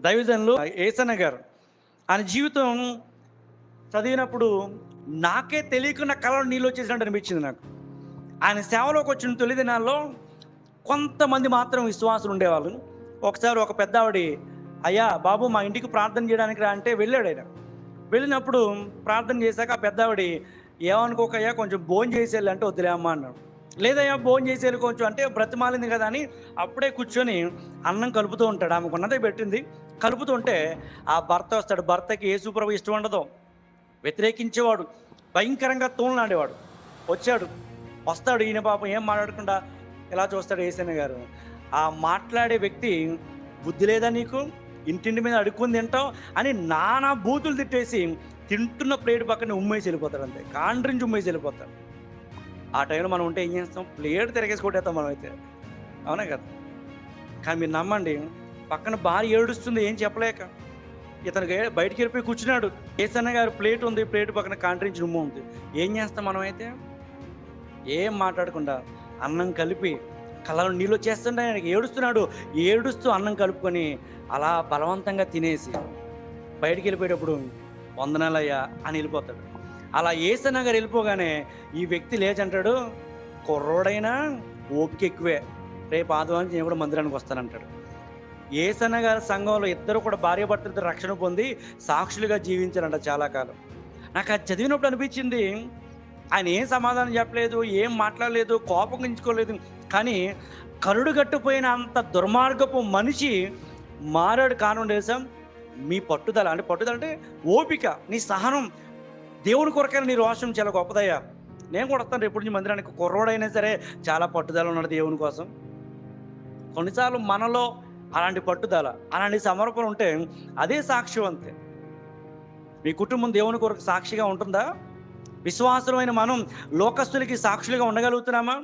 దైవజనులు ఏసన్న గారు. ఆయన జీవితం చదివినప్పుడు నాకే తెలియకుండా కళలు నీళ్ళు వచ్చేసినట్టు అనిపించింది నాకు. ఆయన సేవలోకి వచ్చిన తొలి దినాల్లో కొంతమంది మాత్రం విశ్వాసులు ఉండేవాళ్ళు. ఒకసారి ఒక పెద్ద ఆవిడ అయ్యా బాబు మా ఇంటికి ప్రార్థన చేయడానికి రా అంటే వెళ్ళాడు ఆయన. వెళ్ళినప్పుడు ప్రార్థన చేశాక ఆ పెద్దావిడి ఆవిడ ఏమనుకోకయ్యా కొంచెం భోజనం చేసేయాలి అంటే వద్దులే అన్నాడు. లేదయ్యా భోజనం చేసి కొంచెం అంటే బ్రతిమాలింది కదా అని అప్పుడే కూర్చొని అన్నం కలుపుతూ ఉంటాడు. ఆమెకు ఉన్నదే పెట్టింది. కలుపుతుంటే ఆ భర్త వస్తాడు. భర్తకి ఏ ఇష్టం ఉండదు. వ్యతిరేకించేవాడు. భయంకరంగా తోలనాడేవాడు. వచ్చాడు. వస్తాడు. ఈయన పాపం ఏం మాట్లాడకుండా ఎలా చూస్తాడు ఏసైన గారు? ఆ మాట్లాడే వ్యక్తి బుద్ధి లేదా నీకు? ఇంటింటి మీద అడుక్కుని తింటావు? అని నానా బూతులు తిట్టేసి తింటున్న ప్లేట్ పక్కన ఉమ్మేసి వెళ్ళిపోతాడు అంతే. కాండ్రించి ఉమ్మేసి వెళ్ళిపోతాడు. ఆ టైంలో మనం ఉంటే ఏం చేస్తాం? ప్లేట్ తిరగేసి కొట్టేస్తాం మనం అయితే అవునా కదా? కానీ మీరు నమ్మండి పక్కన భార్య ఏడుస్తుంది ఏం చెప్పలేక. ఇతనికి బయటికి వెళ్ళిపోయి కూర్చున్నాడు. ఏసన్న గారు ప్లేట్ ఉంది ప్లేట్ పక్కన కాంట్రించి ఉమ్ము ఉంది. ఏం చేస్తాం మనం అయితే ఏం మాట్లాడకుండా అన్నం కలిపి కళ్ళలో నీళ్ళు వచ్చేస్తుంటే ఆయనకి ఏడుస్తున్నాడు. ఏడుస్తూ అన్నం కలుపుకొని అలా బలవంతంగా తినేసి బయటికి వెళ్ళిపోయేటప్పుడు వందనాలయ్యా అని వెళ్ళిపోతాడు. అలా ఏసనగర్ వెళ్ళిపోగానే ఈ వ్యక్తి లేచంటాడు కుర్రోడైనా ఓపిక ఎక్కువే. రేపు ఆదివారం నేను కూడా మందిరానికి వస్తానంటాడు. ఏసనగర్ సంఘంలో ఇద్దరు కూడా భార్య భర్తలతో రక్షణ పొంది సాక్షులుగా జీవించారంట చాలా కాలం. నాకు అది చదివినప్పుడు అనిపించింది ఆయన ఏం సమాధానం చెప్పలేదు ఏం మాట్లాడలేదు కోపం గించుకోలేదు కానీ కరుడు గట్టుపోయిన అంత దుర్మార్గపు మనిషి మారాడు కానుండేసాం మీ పట్టుదల అంటే పట్టుదల అంటే ఓపిక నీ సహనం దేవుని కొరకైనా నీ రోషం చాలా గొప్పదయ్యా. నేను కూడా వస్తాను ఎప్పుడు నుంచి మందిరానికి. కుర్రోడైనా సరే చాలా పట్టుదల ఉన్నాడు దేవుని కోసం. కొన్నిసార్లు మనలో అలాంటి పట్టుదల అలాంటి సమర్పణ ఉంటే అదే సాక్ష్యం అంతే. మీ కుటుంబం దేవుని కొరకు సాక్షిగా ఉంటుందా? విశ్వాసమైన మనం లోకస్తులకి సాక్షులుగా ఉండగలుగుతున్నామా?